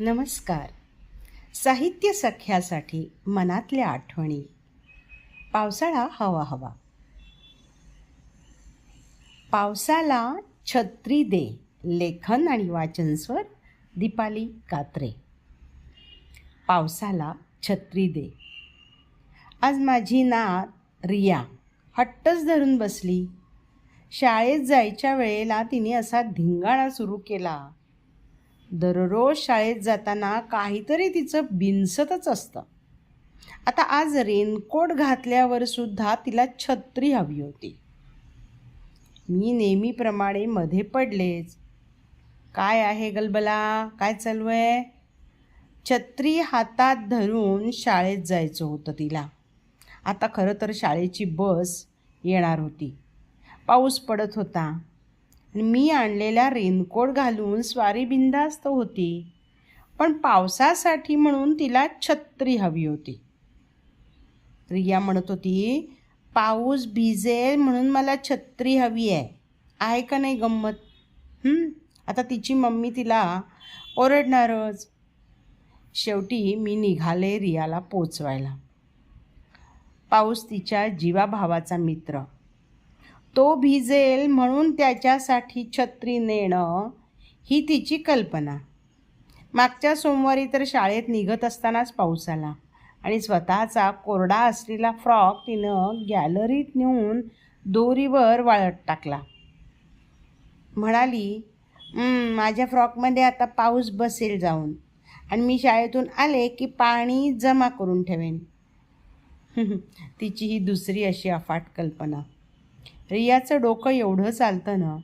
नमस्कार. साहित्य सख्यासाठी मनातल्या आठवणी. पावसाळा हवा हवा. पावसाला छत्री दे लेखन आणि वाचनस्वर दीपाली कात्रे. पावसाला छत्री दे. आज माझी नात रिया हट्टच धरून बसली. शाळेत जायच्या वेळेला तिने असा धिंगाणा सुरू केला. दररोज शाळेत जाताना काहीतरी तिचं बिनसतच असतं. आता आज रेनकोट घातल्यावर सुद्धा तिला छत्री हवी होती. मी नेहमीप्रमाणे मध्ये पडलेच. काय आहे गलबला? काय चालू आहे छत्री हातात धरून शाळेत जायचं होतं तिला. आता खरं तर शाळेची बस येणार होती. पाऊस पडत होता. मी आणलेला रेनकोट घालून स्वारी बिंदास्त होती. पण पावसासाठी म्हणून तिला छत्री हवी होती. रिया म्हणत होती पाऊस भिजेल म्हणून मला छत्री हवी आहे. आहे का नाही गंमत? आता तिची मम्मी तिला ओरडणारच. शेवटी मी निघाले रियाला पोचवायला. पाऊस तिच्या जीवाभावाचा मित्र. तो भिजेल म्हणून त्याच्यासाठी छत्री नेणं ही तिची कल्पना. मागच्या सोमवारी तर शाळेत निघत असतानाच पाऊस आला आणि स्वतःचा कोरडा असलेला फ्रॉक तिनं गॅलरीत नेऊन दोरीवर वाळत टाकला. म्हणाली माझ्या फ्रॉकमध्ये आता पाऊस बसेल जाऊन आणि मी शाळेतून आले की पाणी जमा करून ठेवेन. तिची ही दुसरी अशी अफाट कल्पना. रियाचं डोकं एवढं चालतं ना?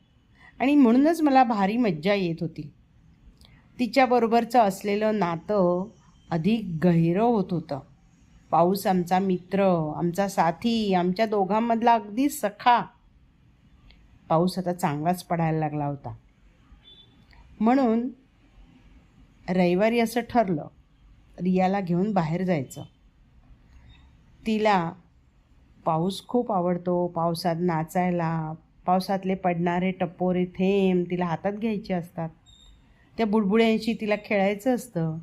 आणि म्हणूनच मला भारी मज्जा येत होती. तिच्याबरोबरचं असलेलं नातं अधिक गहिरं होत होतं. पाऊस आमचा मित्र आमचा साथी आमच्या दोघांमधला अगदी सखा. पाऊस आता चांगलाच पडायला लागला होता. म्हणून रविवारी असं ठरलं रियाला घेऊन बाहेर जायचं. तिला पाऊस खूप आवडतो. पावसात नाचायला पावसातले पडणारे टपोरे थेंब तिला हातात घ्यायचे असतात. त्या बुडबुड्यांशी तिला खेळायचं असतं.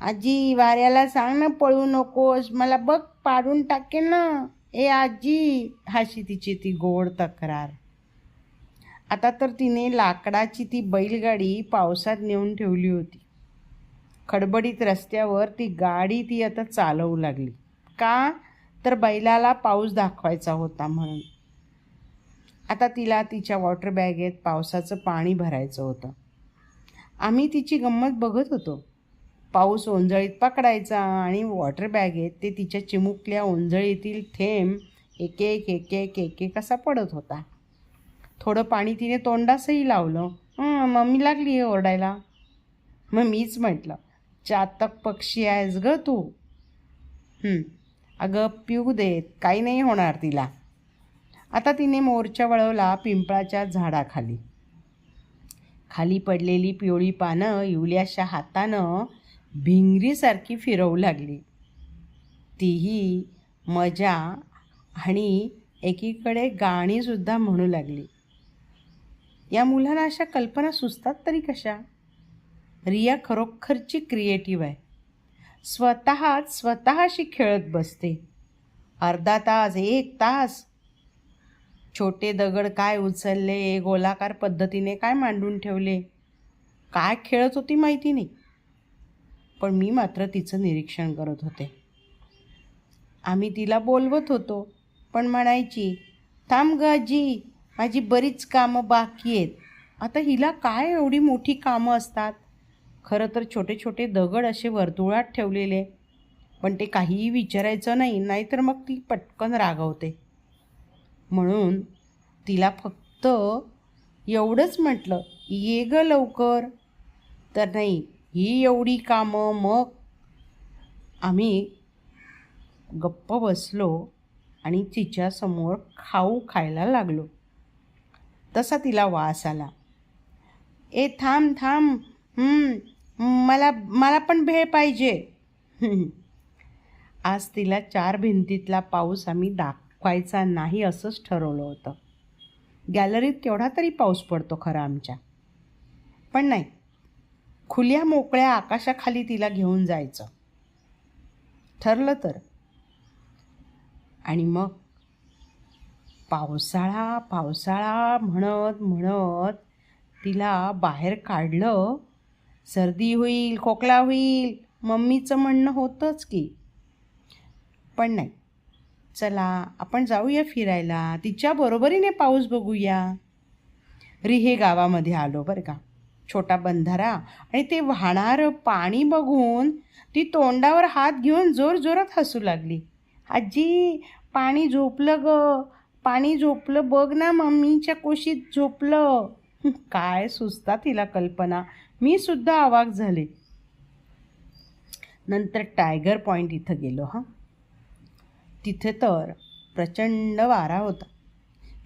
आजी वाऱ्याला सांग ना पळू नकोस. मला बघ पाडून टाकेल ना. ए आजी. हाशी तिची ती गोड तक्रार. आता तर तिने लाकडाची ती बैलगाडी पावसात नेऊन ठेवली होती. खडबडीत रस्त्यावर ती गाडी ती आता चालवू लागली. का? तर बैलाला पाऊस दाखवायचा होता म्हणून. आता तिला तिच्या वॉटर बॅगेत पावसाचं पाणी भरायचं होतं. आम्ही तिची गंमत बघत होतो. पाऊस ओंजळीत पकडायचा आणि वॉटर बॅगेत ते तिच्या चिमुकल्या ओंजळीतील थेंब एक एक एक एक एक एक असा पडत होता. थोडं पाणी तिने तोंडासही लावलं. मम्मी लागली आहे ओरडायला. मग मीच म्हटलं चातक पक्षी आहेस ग तू. अगं पिऊ देत काही नाही होणार तिला. आता तिने मोर्चा वळवला पिंपळाच्या झाडाखाली. खाली पडलेली पिवळी पानं युलियाच्या हातानं भिंगरीसारखी फिरवू लागली. तीही मजा आणि एकीकडे गाणीसुद्धा म्हणू लागली. या मुलांना अशा कल्पना सुचतात तरी कशा? रिया खरोखरची क्रिएटिव्ह आहे. स्वतःच स्वतःशी खेळत बसते. अर्धा तास एक तास. छोटे दगड काय उचलले गोलाकार पद्धतीने काय मांडून ठेवले? काय खेळत होती माहिती नाही. पण मी मात्र तिचं निरीक्षण करत होते. आम्ही तिला बोलवत होतो पण म्हणायची थांब ग आजी माझी बरीच कामं बाकी आहेत. आता हिला काय एवढी मोठी कामं असतात? खरं तर छोटे छोटे दगड असे वर्तुळात ठेवलेले. पण ते काहीही विचारायचं नाही नाहीतर मग ती पटकन रागवते. म्हणून तिला फक्त एवढंच म्हटलं ये ग लवकर. तर नाही ही एवढी कामं मग? आम्ही गप्प बसलो आणि तिच्यासमोर खाऊ खायला लागलो. तसा तिला वास आला. ए थांब थांब मला मला पण भेळ पाहिजे. आज तिला चार भिंतीतला पाऊस आम्ही दाखवायचा नाही असंच ठरवलं होतं. गॅलरीत केवढा तरी पाऊस पडतो खरा आमच्या. पण नाही खुल्या मोकळ्या आकाशाखाली तिला घेऊन जायचं. ठरलं तर. आणि मग पावसाळा पावसाळा म्हणत म्हणत तिला बाहेर काढलं सर्दी होईल खोकला होईल मम्मीचं म्हणणं होतंच की. पण नाही. चला आपण जाऊया फिरायला. तिच्या बरोबरीने पाऊस बघूया. रिहे गावामध्ये आलो बरं का. छोटा बंधारा आणि ते वाहणारं पाणी बघून ती तोंडावर हात घेऊन जोर जोरात हसू लागली. आजी पाणी झोपलं ग. पाणी झोपलं बघ ना मम्मीच्या कुशीत झोपलं. काय सुचता तिला कल्पना? मी सुद्धा अवाक झाले. नंतर टायगर पॉईंट इथं गेलो हां. तिथे तर प्रचंड वारा होता.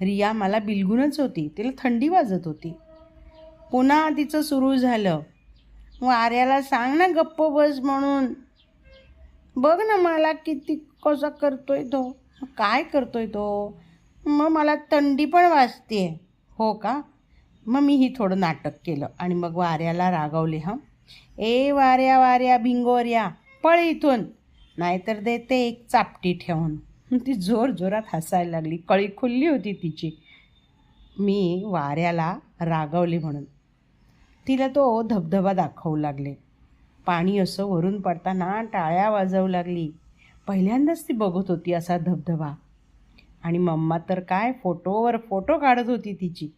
रिया मला बिलगूनच होती. तिला थंडी वाजत होती. पुन्हा तिचं सुरू झालं. वाऱ्याला सांग ना गप्प बस म्हणून. बघ ना मला किती कसा करतोय तो. काय करतोय तो. मग मला थंडी पण वाजते हो का? मग मी ही थोडं नाटक केलं आणि मग वाऱ्याला रागवले हं. ए वाऱ्या वाऱ्या भिंगोऱ्या पळ इथून. नाहीतर देते एक चापटी ठेवून. ती जोर जोरात हसायला लागली. कळी खुल्ली होती तिची. मी वाऱ्याला रागवले म्हणून. तिला तो धबधबा दाखवू लागले. पाणी असं वरून पडताना टाळ्या वाजवू लागली. पहिल्यांदाच ती बघत होती असा धबधबा. आणि मम्मा तर काय फोटोवर फोटो काढत होती तिची.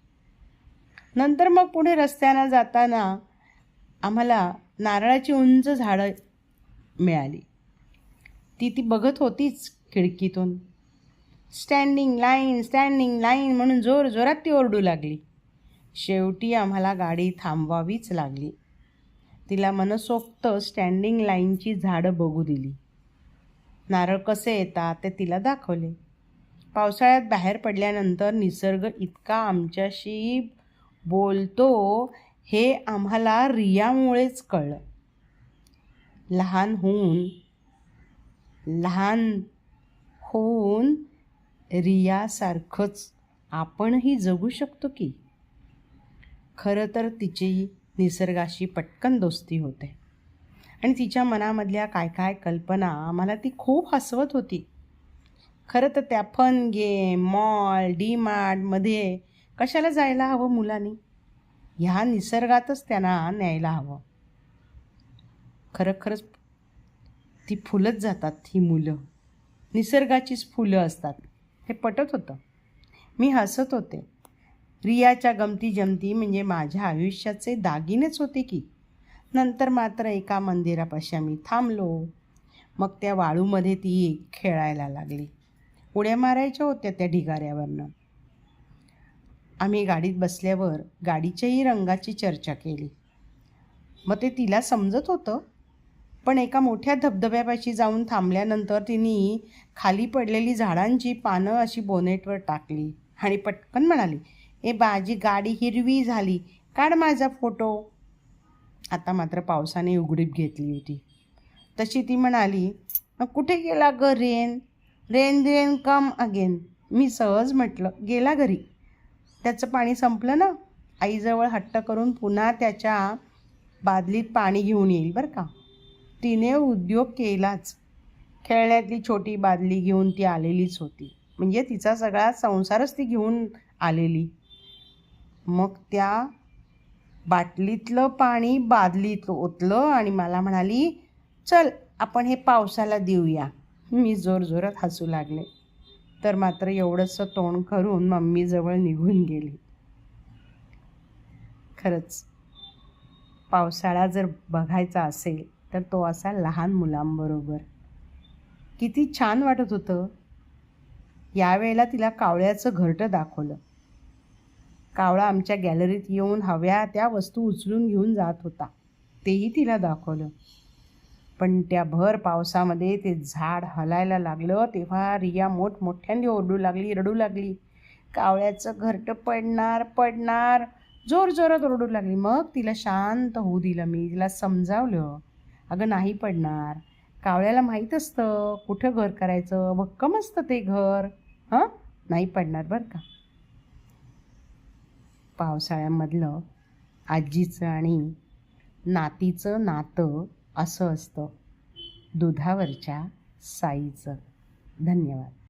नंतर मग पुढे रस्त्यानं जाताना आम्हाला नारळाची उंच झाडं मिळाली. ती ती बघत होतीच खिडकीतून. स्टँडिंग लाईन स्टँडिंग लाईन म्हणून जोर जोरात ती ओरडू लागली. शेवटी आम्हाला गाडी थांबवावीच लागली. तिला मनसोक्त स्टँडिंग लाईनची झाडं बघू दिली. नारळ कसे येतात ते तिला दाखवले. पावसाळ्यात बाहेर पडल्यानंतर निसर्ग इतका आमच्याशी बोलतो हे आम्हाला रियामुळेच कळलं. लहान होऊन लहान होऊन रियासारखंच आपणही जगू शकतो की? खरं तर तिची निसर्गाशी पटकन दोस्ती होते. आणि तिच्या मनामधल्या काय काय कल्पना मला ती खूप हसवत होती. खरं तर त्या फन गेम मॉल डी मार्टमध्ये कशाला जायला हवं मुलांनी? ह्या निसर्गातच त्यांना न्यायला हवं. खरं खरंच ती फुलत जातात ही मुलं. निसर्गाचीच फुलं असतात. हे पटत होतं. मी हसत होते. रियाच्या गमती जमती म्हणजे माझ्या आयुष्याचे दागिनेच होते की. नंतर मात्र एका मंदिरापाशी आम्ही थांबलो. मग त्या वाळूमध्ये ती खेळायला लागली. उड्या मारायच्या होत्या त्या ढिगाऱ्यावरनं. आम्ही गाडीत बसल्यावर गाडीच्याही रंगाची चर्चा केली. मग ते तिला समजत होतं. पण एका मोठ्या धबधब्यापाशी जाऊन थांबल्यानंतर तिने खाली पडलेली झाडांची पानं अशी बोनेटवर टाकली आणि पटकन म्हणाली ए बाजी गाडी हिरवी झाली. काढ माझा फोटो. आता मात्र पावसाने उघडीप घेतली होती. तशी ती म्हणाली "मग कुठे गेला ग rain? Rain rain come again. मी सहज म्हटलं गेला घरी. त्याचं पाणी संपलं ना आईजवळ हट्ट करून पुन्हा त्याच्या बादलीत पाणी घेऊन येईल बरं का. तिने उद्योग केलाच. खेळण्यातली छोटी बादली घेऊन ती आलेलीच होती. म्हणजे तिचा सगळा संसारच ती घेऊन आलेली. मग त्या बाटलीतलं पाणी बादलीत ओतलं आणि मला म्हणाली चल आपण हे पावसाला देऊया. मी जोरजोरात हसू लागले. तर मात्र एवढंसं तोंड करून मम्मीजवळ निघून गेली. खरंच पावसाळा जर बघायचा असेल तर तो असा लहान मुलांबरोबर. किती छान वाटत होतं. यावेळेला तिला कावळ्याचं घरटं दाखवलं. कावळा आमच्या गॅलरीत येऊन हव्या त्या वस्तू उचलून घेऊन जात होता. तेही तिला दाखवलं. पण त्या भर पावसामध्ये ते झाड हलायला लागलं तेव्हा रिया मोठमोठ्यांनी ओरडू लागली रडू लागली. कावळ्याचं घरटं पडणार पडणार. जोर जोरात ओरडू लागली. मग तिला शांत होऊ दिलं. मी तिला समजावलं. अगं नाही पडणार. कावळ्याला माहीत असतं कुठं घर करायचं. भक्कम असतं ते घर. हां? नाही पडणार बरं का? पावसाळ्यामधलं आजीचं आणि नातीचं नातं असं असतं दुधावरच्या साईचं. धन्यवाद.